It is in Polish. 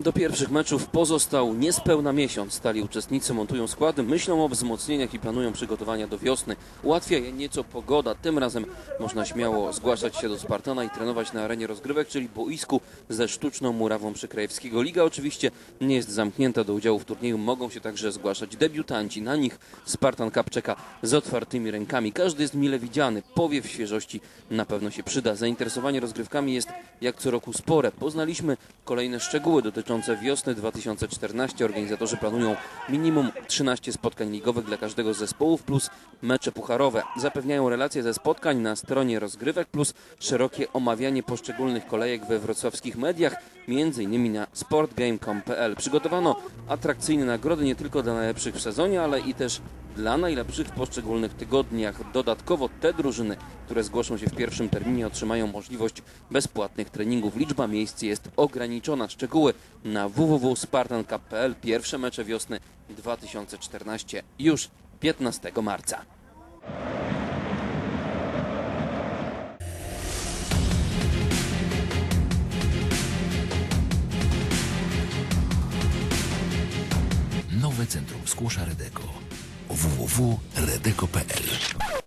Do pierwszych meczów pozostał niespełna miesiąc. Stali uczestnicy montują składy, myślą o wzmocnieniach i planują przygotowania do wiosny. Ułatwia je nieco pogoda. Tym razem można śmiało zgłaszać się do Spartana i trenować na arenie rozgrywek, czyli boisku ze sztuczną murawą Przykrajewskiego. Liga oczywiście nie jest zamknięta do udziału w turnieju. Mogą się także zgłaszać debiutanci. Na nich Spartan Cup czeka z otwartymi rękami. Każdy jest mile widziany. Powiew świeżości na pewno się przyda. Zainteresowanie rozgrywkami jest jak co roku spore. Poznaliśmy kolejne szczegóły dotyczące wiosny 2014. Organizatorzy planują minimum 13 spotkań ligowych dla każdego z zespołów plus mecze pucharowe. Zapewniają relacje ze spotkań na stronie rozgrywek plus szerokie omawianie poszczególnych kolejek we wrocławskich mediach, innymi na sportgame.com.pl. Przygotowano atrakcyjne nagrody nie tylko dla najlepszych w sezonie, ale i też dla najlepszych w poszczególnych tygodniach. Dodatkowo te drużyny, które zgłoszą się w pierwszym terminie, otrzymają możliwość bezpłatnych treningów. Liczba miejsc jest ograniczona. Szczegóły na www.spartan.pl. Pierwsze mecze wiosny 2014 już 15 marca. Nowe Centrum Skłosza Redeko www.redeko.pl